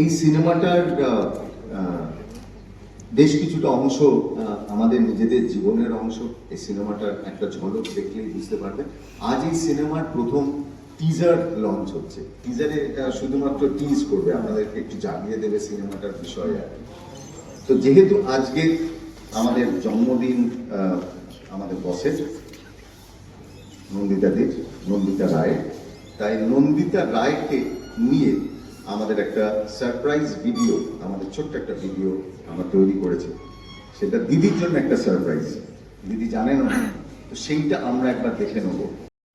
এই সিনেমাটার বেশ কিছুটা অংশ আমাদের নিজেদের জীবনের অংশ। এই সিনেমাটার একটা ঝলক দেখলেই বুঝতে পারবেন। আজ এই সিনেমার প্রথম টিজার লঞ্চ হচ্ছে। টিজারে শুধুমাত্র টিজ করবে, আমাদেরকে একটু জানিয়ে দেবে সিনেমাটার বিষয়ে আর। তো যেহেতু আজকে আমাদের জন্মদিন আমাদের বসের নন্দিতাদের নন্দিতা রায় তাই নন্দিতা রায়কে নিয়ে আমাদের একটা সারপ্রাইজ ভিডিও আমাদের ছোট্ট একটা ভিডিও আমরা তৈরি করেছি। সেটা দিদির জন্য একটা সারপ্রাইজ দিদি জানেন না তো সেইটা আমরা একবার দেখে নেব।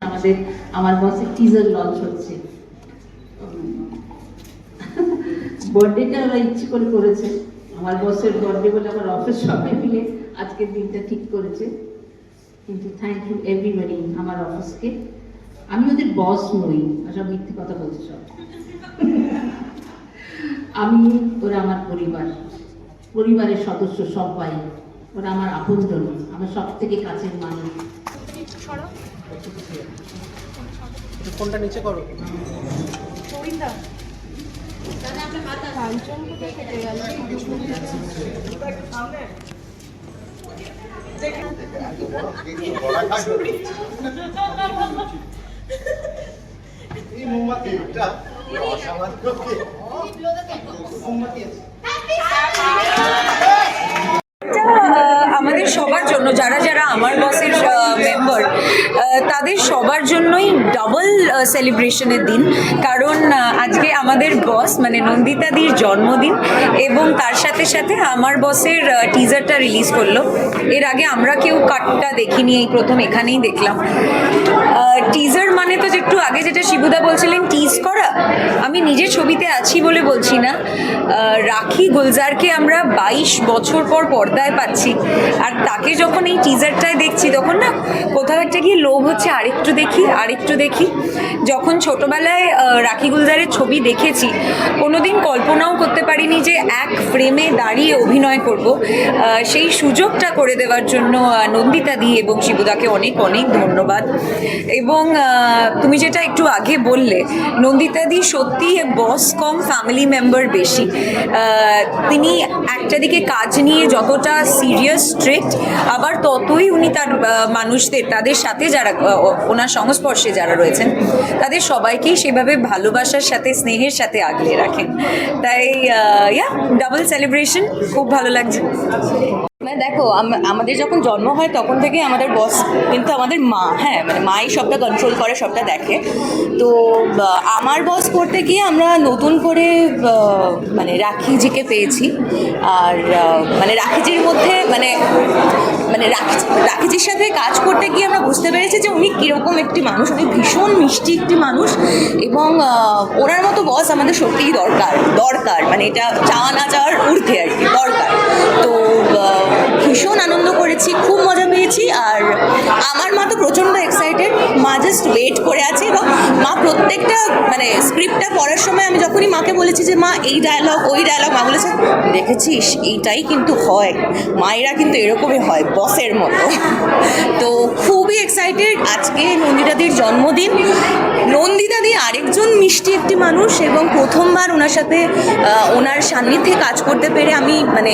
আমাদের, আমার বসের টিজার লঞ্চ হচ্ছে। বার্থডেটা ওরা ইচ্ছে করে করেছে। আমার বসের বার্থডে বলে আমার অফিস সবাই মিলে আজকের দিনটা ঠিক করেছে। কিন্তু থ্যাংক ইউ এভরিবডি আমার অফিসকে আমি ওদের বস নই সব মিথ্যে কথা বলছে সব আমি ওরা আমার পরিবার। পরিবারের সদস্য সবাই। ওরা আমার আপনজন আমার সব থেকে কাছের মানুষ। ফোনটা নিচে করো? এই মোমবাতিটা আমাদের সবার জন্য, যারা যারা আমার বসের মেম্বার তাদের সবার জন্যই ডাবল সেলিব্রেশনের দিন। কারণ আজকে আমাদের বস মানে নন্দিতাদির জন্মদিন, এবং তার সাথে সাথে আমার বসের টিজারটা রিলিজ করল। এর আগে আমরা কেউ কাটটা দেখিনি, এই প্রথম এখানেই দেখলাম। টিজার মানে তো একটু আগে যেটা শিবুদা বলছিলেন টিজ করা। আমি নিজের ছবিতে আছি বলে বলছি না। রাখি গুলজারকে আমরা বাইশ বছর পর পর্দায় পাচ্ছি। আর তাকে যখন এই টিজারটায় দেখছি, তখন না কোথাও একটা গিয়ে লোভ হচ্ছে, আরেকটু দেখি আরেকটু দেখি। যখন ছোটবেলায় রাখি গুলজারের ছবি দেখেছি, কোনোদিন কল্পনাও করতে পারিনি যে এক ফ্রেমে দাঁড়িয়ে অভিনয় করব। সেই সুযোগটা করে দেওয়ার জন্য নন্দিতা দি এবং শিবুদাকে অনেক অনেক ধন্যবাদ। এবং তুমি যেটা একটু আগে বললে, নন্দিতাদি সত্যি বস কম ফ্যামিলি মেম্বার বেশি। তিনি একটা দিকে কাজ নিয়ে যতটা সিরিয়াস স্ট্রিক্ট আবার ততই উনি তার মানুষদের, তাদের সাথে যারা ওনার সংস্পর্শে যারা রয়েছেন, তাদের সবাইকেই সেভাবে ভালোবাসার সাথে, স্নেহের সাথে আগলে রাখেন। তাই ইয়া ডাবল সেলিব্রেশন খুব ভালো লাগছে। মানে দেখো আমাদের যখন জন্ম হয় তখন থেকে আমাদের বস কিন্তু আমাদের মা হ্যাঁ মানে মাই সবটা কন্ট্রোল করে, সবটা দেখে। তো আমার বস করতে গিয়ে আমরা নতুন করে মানে রাখিজিকে পেয়েছি। আর মানে রাখিজির মধ্যে মানে মানে রাখি, রাখিজির সাথে কাজ করতে গিয়ে আমরা বুঝতে পেরেছি যে উনি কীরকম একটি মানুষ, উনি ভীষণ মিষ্টি একটি মানুষ এবং ওনার মতো বস আমাদের সত্যিই দরকার দরকার। মানে এটা চাওয়া না চাওয়ার ঊর্ধ্বে আর কি, দরকার। তো ভীষণ আনন্দ করেছি খুব মজা পেয়েছি আর আমার মা তো প্রচণ্ড এক্সাইটেড মা জাস্ট ওয়েট করে আছে এবং মা প্রত্যেকটা মানে স্ক্রিপ্টটা পড়ার সময় আমি যখনই মাকে বলেছি যে, মা, এই ডায়লগ ওই ডায়লগ মা বলেছে, দেখেছিস, এইটাই কিন্তু হয়। মায়েরা কিন্তু এরকমই হয় বসের মতো। তো খুবই এক্সাইটেড আজকে নন্দিতাদির জন্মদিন। নন্দিতাদি আরেকজন মিষ্টি একটি মানুষ এবং প্রথমবার ওনার সাথে ওনার সান্নিধ্যে কাজ করতে পেরে আমি মানে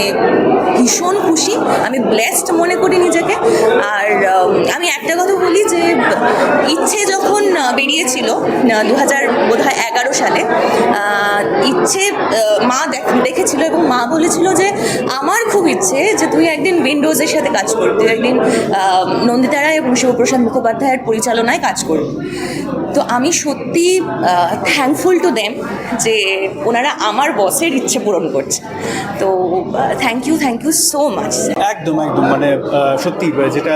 ভীষণ খুশি। আমি ব্লেসড মনে করি নিজেকে। আর আমি একটা কথা বলি যে ইচ্ছে যখন বেরিয়েছিল দু হাজার বোধ হয় এগারো সালে ইচ্ছে মা দেখ- দেখেছিল এবং মা বলেছিল যে আমার খুব ইচ্ছে যে তুই একদিন উইন্ডোজের সাথে কাজ করবি তুই একদিন আহ, নন্দিতা রায় এবং শিবপ্রসাদ মুখোপাধ্যায়ের পরিচালনায় কাজ করবি তো আমি সত্যি থ্যাঙ্কফুল টু দেম যে ওনারা আমার বসের ইচ্ছে পূরণ করছে। তো thank you thank you so much একদম একদম। মানে সত্যি যেটা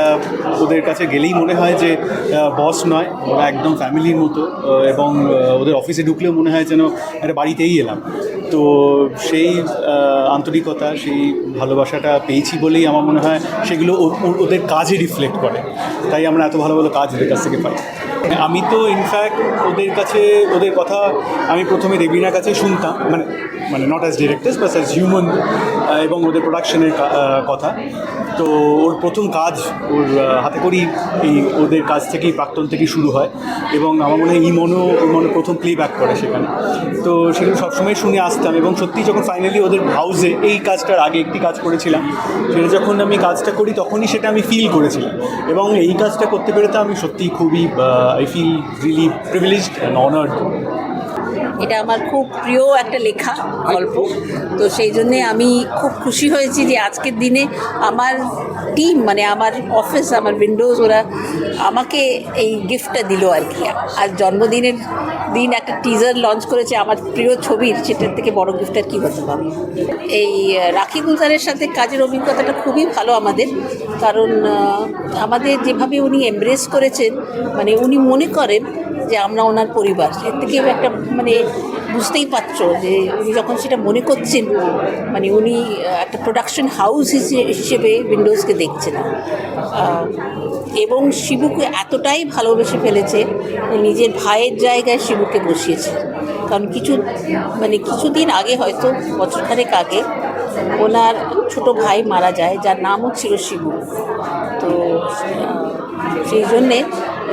ওদের কাছে গেলেই মনে হয় যে বস নয়, ওরা একদম ফ্যামিলির মতো এবং ওদের অফিসে ঢুকলেও মনে হয় যেন একটা বাড়িতেই এলাম। তো সেই আন্তরিকতা, সেই ভালোবাসাটা পেয়েছি বলেই আমার মনে হয় সেগুলো ওদের কাজে রিফ্লেক্ট করে। তাই আমরা এত ভালো ভালো কাজ ওদের কাছ থেকে পাই। আমি তো ইনফ্যাক্ট ওদের কাছে, ওদের কথা আমি প্রথমে রেবিনার কাছে শুনতাম মানে মানে not as directors but as human এবং ওদের প্রোডাকশনের কথা। তো ওর প্রথম কাজ ওর আহ, হাতে করেই এই ওদের কাজ থেকেই প্রাক্তন থেকেই শুরু হয়। এবং আমার মনে হয় ইমনও ইমনও প্রথম প্লে ব্যাক করে সেখানে। তো সেগুলো সবসময় শুনে আসতাম এবং সত্যি যখন ফাইনালি ওদের হাউসে এই কাজটার আগে একটি কাজ করেছিলাম সেটা যখন আমি কাজটা করি তখনই সেটা আমি ফিল করেছিলাম। এবং এই কাজটা করতে পেরে তো আমি সত্যিই খুবই I feel really privileged and honoured এটা আমার খুব প্রিয় একটা লেখা, গল্প। তো সেই জন্যে আমি খুব খুশি হয়েছি যে আজকের দিনে আমার টিম মানে আমার অফিস আমার উইন্ডোজ ওরা আমাকে এই গিফটটা দিল আর কি। আর জন্মদিনের দিন একটা টিজার লঞ্চ করেছে আমার প্রিয় ছবির, সেটার থেকে বড় গিফট আর কী হতে পারে এই রাখি গুলজারের সাথে কাজের অভিজ্ঞতাটা খুবই ভালো আমাদের। কারণ আমাদের যেভাবে উনি এমব্রেস করেছেন মানে উনি মনে করেন যে আমরা ওনার পরিবার। এর থেকে একটা মানে বুঝতেই পারছ যে উনি যখন সেটা মনে করছেন মানে উনি একটা প্রোডাকশন হাউস হিসেবে উইন্ডোজকে দেখছেন। এবং শিবুকে এতটাই ভালোবেসে ফেলেছে নিজের ভাইয়ের জায়গায় শিবুকে বসিয়েছে। কারণ কিছু মানে কিছুদিন আগে হয়তো বছরখানেক আগে, ওনার ছোট ভাই মারা যায়, যার নামও ছিল শিবু। তো সেই জন্যে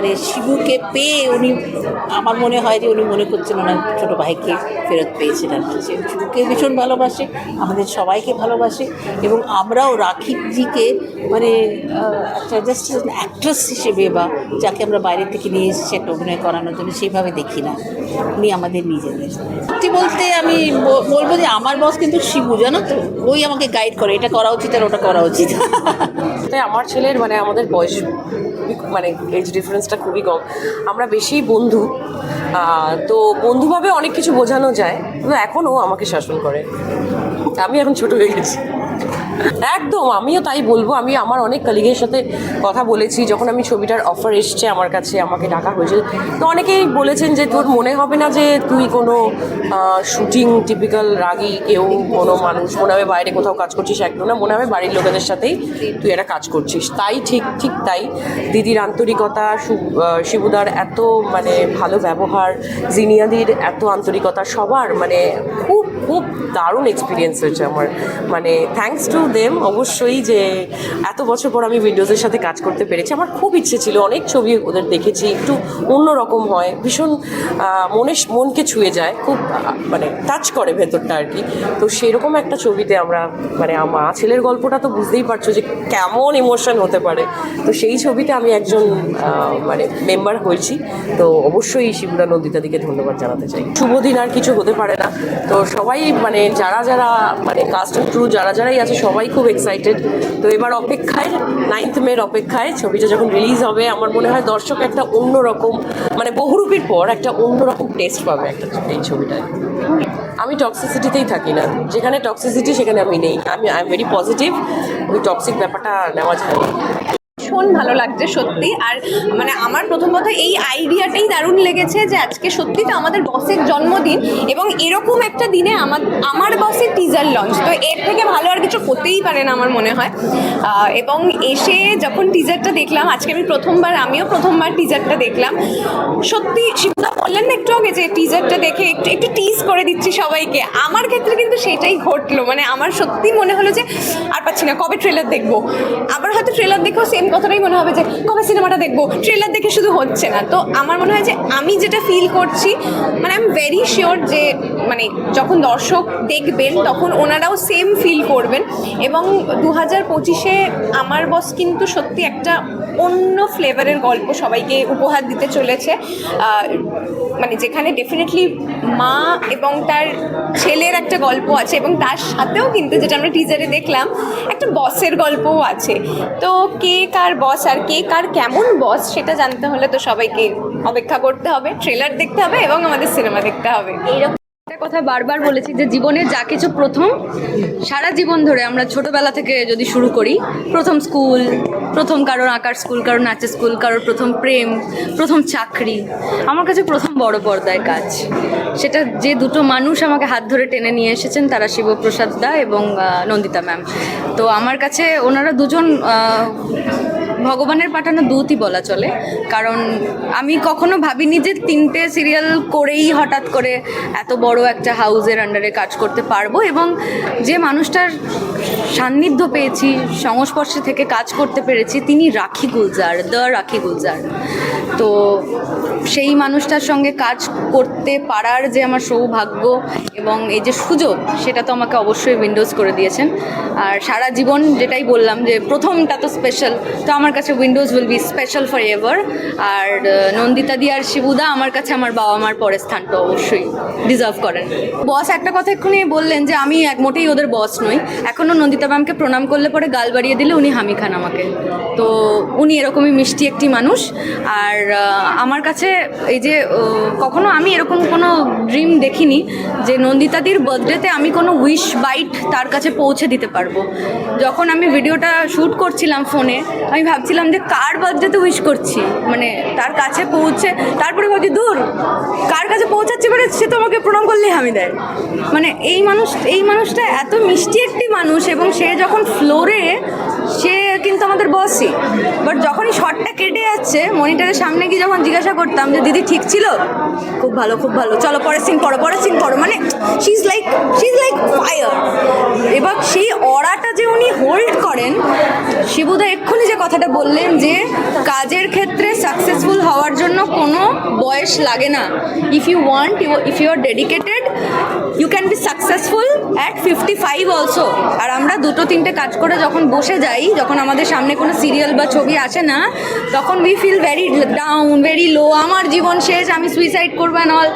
মানে শিবুকে পেয়ে উনি, আমার মনে হয় যে উনি মনে করছেন ওনার ছোটো ভাইকে ফেরত কি সে শিবুকে ভীষণ ভালোবাসে, আমাদের সবাইকে ভালোবাসে এবং আমরাও রাখিবজিকে মানে একটা জাস্ট অ্যাক্ট্রেস হিসেবে বা যাকে আমরা বাইরে থেকে নিয়ে এসেছি একটা অভিনয় করানোর জন্য সেইভাবে দেখি না। উনি আমাদের নিজেদের। সত্যি বলতে আমি বলব যে আমার বস কিন্তু শিবু, জানো তো? ওই আমাকে গাইড করে, এটা করা উচিত আর ওটা করা উচিত। তাই আমার ছেলের মানে আমাদের বয়স মানে এজ ডিফারেন্সটা খুবই কম। আমরা বেশি বন্ধু। তো বন্ধুভাবে অনেক কিছু বোঝানো যায়, কিন্তু এখনও আমাকে শাসন করে। আমি এখন ছোট হয়ে গেছি। একদম, আমিও তাই বলব। আমি আমার অনেক কলিগের সাথে কথা বলেছি, যখন আমি ছবিটার অফার এসছে আমার কাছে, আমাকে ডাকা হয়েছে তো অনেকেই বলেছেন যে, তোর মনে হবে না যে তুই কোনো শুটিং টিপিক্যাল রাগী, কেউ কোনো মানুষ, মনে হবে বাইরে কোথাও কাজ করছিস, একদম না, মনে হবে বাড়ির লোকেদের সাথেই তুই একটা কাজ করছিস। তাই ঠিক ঠিক তাই। দিদির আন্তরিকতা শিবুদার এত মানে ভালো ব্যবহার, জিনিয়াদির এত আন্তরিকতা, সবার মানে খুব খুব দারুণ এক্সপিরিয়েন্স হয়েছে আমার। মানে থ্যাঙ্কস টু দেম অবশ্যই যে এত বছর পর আমি উইন্ডোজের সাথে কাজ করতে পেরেছি। আমার খুব ইচ্ছে ছিল, অনেক ছবি ওদের দেখেছি, একটু অন্যরকম হয়। ভীষণ মনে মনকে ছুঁয়ে যায়, খুব মানে টাচ করে ভেতরটা আর কি। তো সেরকম একটা ছবিতে আমরা মানে মা ছেলের গল্পটা তো বুঝতেই পারছ যে কেমন ইমোশন হতে পারে। তো সেই ছবিতে আমি একজন মানে মেম্বার হয়েছি। তো অবশ্যই শিবুদা নন্দিতাদিকে ধন্যবাদ জানাতে চাই। শুভ দিন আর কিছু হতে পারে না। তো সবাই মানে যারা যারা মানে কাস্ট ক্রু যারা যারাই আছে, সবাই খুব এক্সাইটেড তো এবার অপেক্ষায় নাইন্থ মের অপেক্ষায় ছবিটা যখন রিলিজ হবে, আমার মনে হয় দর্শক একটা অন্যরকম মানে বহুরূপীর পর একটা অন্যরকম টেস্ট পাবে একটা এই ছবিটায়। আমি টক্সিসিটিতেই থাকি না। যেখানে টক্সিসিটি সেখানে আমি নেই। আমি আই এম ভেরি পজিটিভ ওই টক্সিক ব্যাপারটা নেওয়া যায় না। ভীষণ ভালো লাগছে, সত্যি। আর মানে আমার প্রথম কথা, এই আইডিয়াটাই দারুণ লেগেছে যে আজকে সত্যি তো আমাদের বসের জন্মদিন এবং এরকম একটা দিনে আমার আমার বসের টিজার লঞ্চ তো এর থেকে ভালো আর কিছু হতেই পারে না আমার মনে হয়। এবং এসে যখন টিজারটা দেখলাম, আজকে আমি প্রথমবার, আমিও প্রথমবার টিজারটা দেখলাম, সত্যি শিবদা বললেন না একটু আগে যে টিজারটা দেখে একটু একটু টিজ করে দিচ্ছি সবাইকে। আমার ক্ষেত্রে কিন্তু সেটাই ঘটলো মানে আমার সত্যি মনে হলো যে, আর পাচ্ছি না, কবে ট্রেলার দেখব? আবার হয়তো ট্রেলার দেখেও সেম কথাটাই মনে হবে যে কবে সিনেমাটা দেখব? ট্রেলার দেখে শুধু হচ্ছে না। তো আমার মনে হয় যে আমি যেটা ফিল করছি মানে আই এম ভেরি শিওর যে মানে যখন দর্শক দেখবেন, তখন ওনারাও সেম ফিল করবেন। এবং দু হাজার পঁচিশে আমার বস কিন্তু সত্যি একটা অন্য ফ্লেভারের গল্প সবাইকে উপহার দিতে চলেছে। মানে যেখানে ডেফিনেটলি মা এবং তার ছেলের একটা গল্প আছে এবং তার সাথেও কিন্তু যেটা আমরা টিজারে দেখলাম, একটা বসের গল্পও আছে। তো কে কার বস আর কে কার কেমন বস সেটা জানতে হলে তো সবাইকে অপেক্ষা করতে হবে ট্রেলার দেখতে হবে এবং আমাদের সিনেমা দেখতে হবে। এইরকম একটা কথা বারবার বলেছি যে জীবনে যা কিছু প্রথম, সারা জীবন ধরে আমরা ছোটবেলা থেকে যদি শুরু করি, প্রথম স্কুল প্রথম কারোর আঁকার স্কুল কারোর নাচের স্কুল কারোর প্রথম প্রেম, প্রথম চাকরি, আমার কাছে প্রথম বড় পর্দায় কাজ। সেটা যে দুটো মানুষ আমাকে হাত ধরে টেনে নিয়ে এসেছেন তারা শিবপ্রসাদ দা এবং নন্দিতা ম্যাম। তো আমার কাছে ওনারা দুজন ভগবানের পাঠানো দূতই বলা চলে। কারণ আমি কখনো ভাবিনি যে তিনটে সিরিয়াল করেই হঠাৎ করে এত বড় একটা হাউজের আন্ডারে কাজ করতে পারব এবং যে মানুষটার সান্নিধ্য পেয়েছি, সংস্পর্শে থেকে কাজ করতে পেরেছি, তিনি রাখি গুলজার, দ্য রাখি গুলজার। তো সেই মানুষটার সঙ্গে কাজ করতে পারার যে আমার সৌভাগ্য এবং এই যে সুযোগ, সেটা তো আমাকে অবশ্যই উইন্ডোজ করে দিয়েছেন। আর সারা জীবন যেটাই বললাম যে প্রথমটা তো স্পেশাল তো আমার কাছে Windows will be special forever আর নন্দিতা দি আর শিবুদা আমার কাছে আমার বাবা মার পরের স্থানটা অবশ্যই ডিজার্ভ করেন। বস, একটা কথা এক্ষুনি বললেন যে আমি এক মোটেই ওদের বস নই। এখনও নন্দিতা ম্যামকে প্রণাম করলে পরে গাল বাড়িয়ে দিলে উনি হামি খান আমাকে। তো উনি এরকমই মিষ্টি একটি মানুষ। আর আমার কাছে এই যে কখনো আমি এরকম কোনো ড্রিম দেখিনি যে নন্দিতাদির বার্থডেতে আমি কোনো উইশ বাইট তার কাছে পৌঁছে দিতে পারব। যখন আমি ভিডিওটা শ্যুট করছিলাম ফোনে আমি ভাবছিলাম যে কার বার্থডেতে উইশ করছি? মানে তার কাছে পৌঁছে, তারপরে ভাবছি, দূর, কার কাছে পৌঁছাচ্ছি মানে সে তো আমাকে প্রণাম করলেই হামি দেয়। মানে এই মানুষ, এই মানুষটা এত মিষ্টি একটি মানুষ এবং সে যখন ফ্লোরে সে কিন্তু আমাদের বসই বাট যখনই শটটা কেটে যাচ্ছে মনিটরের সামনে গিয়ে যখন জিজ্ঞাসা করতাম যে, দিদি, ঠিক ছিল? খুব ভালো খুব ভালো। চলো, পরের সিন পড়ো পরের সিন পড়ো মানে she is like she is like fire এবং সেই অরাটা যে উনি হোল্ড করেন শিবুদা এক্ষুনি যে কথাটা বললেন যে, কাজের ক্ষেত্রে সাকসেসফুল হওয়ার জন্য কোনো বয়স লাগে না। If you want you if you are dedicated you can be successful at fifty five also আর আমরা দুটো তিনটে কাজ করে যখন বসে যাই, যখন আমাদের সামনে কোনো সিরিয়াল বা ছবি আসে না, তখন we feel very down very low আমার জীবন শেষ, আমি সুইসাইড করব অ্যান্ড অল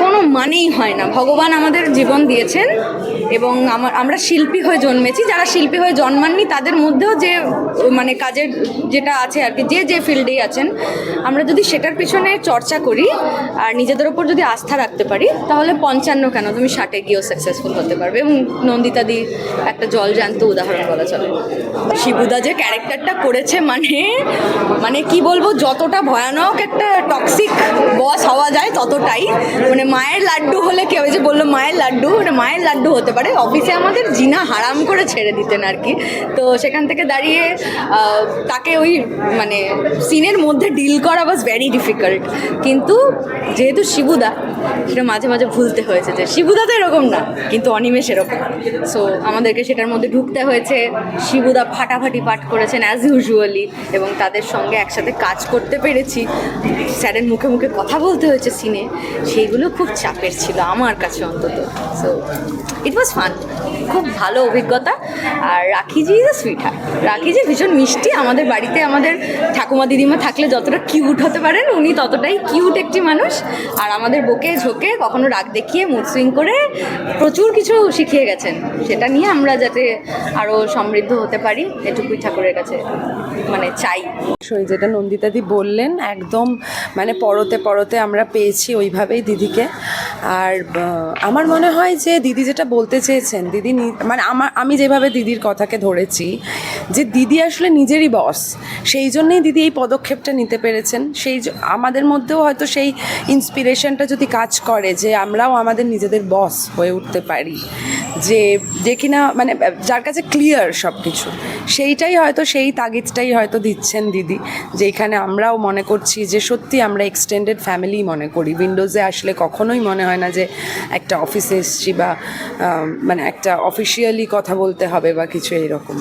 কোনো মানেই হয় না। ভগবান আমাদের জীবন দিয়েছেন এবং আমার আমরা শিল্পী হয়ে জন্মেছি। যারা শিল্পী হয়ে জন্মাননি, তাদের মধ্যেও যে মানে কাজের যেটা আছে আর কি, যে যে ফিল্ডেই আছেন, আমরা যদি সেটার পিছনে চর্চা করি আর নিজেদের ওপর যদি আস্থা রাখতে পারি, তাহলে পঞ্চান্ন কেন? তুমি ষাটে গিয়েও সাকসেসফুল হতে পারবে। এবং নন্দিতাদি একটা জল জলজান্ত উদাহরণ বলা চলে। শিবুদা যে ক্যারেক্টারটা করেছে মানে মানে কি বলব, যতটা ভয়ানক একটা টক্সিক বস হওয়া যায় ততটাই। মানে মায়ের লাড্ডু হলে কেউ যে বলল মায়ের লাড্ডু মানে মায়ের লাড্ডু হতে পারে। অফিসে আমাদের জিনা হারাম করে ছেড়ে দিতেন আর কি। তো সেখান থেকে দাঁড়িয়ে তাকে ওই মানে সিনের মধ্যে ডিল করা ওয়াজ ভেরি ডিফিকাল্ট কিন্তু যেহেতু শিবুদা, সেটা মাঝে মাঝে ভুলতে হয়েছে যে শিবুদা তো এরকম না, কিন্তু অনিমেষ এরকম সো আমাদেরকে সেটার মধ্যে ঢুকতে হয়েছে। শিবুদা ফাটাফাটি পাঠ করেছেন অ্যাজ ইউজুয়ালি এবং তাদের সঙ্গে একসাথে কাজ করতে পেরেছি। স্যারের মুখে মুখে কথা বলতে হয়েছে সিনে সেইগুলো খুব চাপের ছিল আমার কাছে অন্তত। সো ইট ওয়াজ ফান খুব ভালো অভিজ্ঞতা। আর Rakhiji is a sweetheart Rakhiji ভীষণ মিষ্টি। আমাদের বাড়িতে আমাদের ঠাকুমা দিদিমা থাকলে যতটা কিউট হতে পারেন, উনি ততটাই কিউট একটি মানুষ। আর আমাদের বকে ঝোঁকে কখনো রাগ দেখিয়ে মুড সুইং করে প্রচুর কিছু শিখিয়ে গেছেন। সেটা নিয়ে আমরা যাতে আরও সমৃদ্ধ হতে পারি, এটুকুই ঠাকুরের কাছে মানে চাই। অবশ্যই, যেটা নন্দিতাদি বললেন, একদম মানে পরতে পরতে আমরা পেয়েছি ওইভাবেই দিদিকে। আর আমার মনে হয় যে দিদি যেটা বলতে চেয়েছেন, দিদি মানে আমার, আমি যেভাবে দিদির কথাকে ধরেছি, যে দিদি আসলে নিজেরই বস সেই জন্যই দিদি এই পদক্ষেপটা নিতে পেরেছেন। সেই জ- আমাদের মধ্যেও হয়তো সেই ইন্সপিরেশনটা যদি কাজ করে যে আমরাও আমাদের নিজেদের বস হয়ে উঠতে পারি। যে যে কিনা মানে যার কাছে ক্লিয়ার সব কিছু সেইটাই হয়তো সেই তাগিদটাই হয়তো দিচ্ছেন দিদি, যে এখানে আমরাও মনে করছি যে সত্যি আমরা এক্সটেন্ডেড ফ্যামিলি মনে করি। উইন্ডোজে আসলে কখনোই মনে হয় না যে একটা অফিসে এসছি বা মানে একটা অফিসিয়ালি কথা বলতে হবে বা কিছু এরকম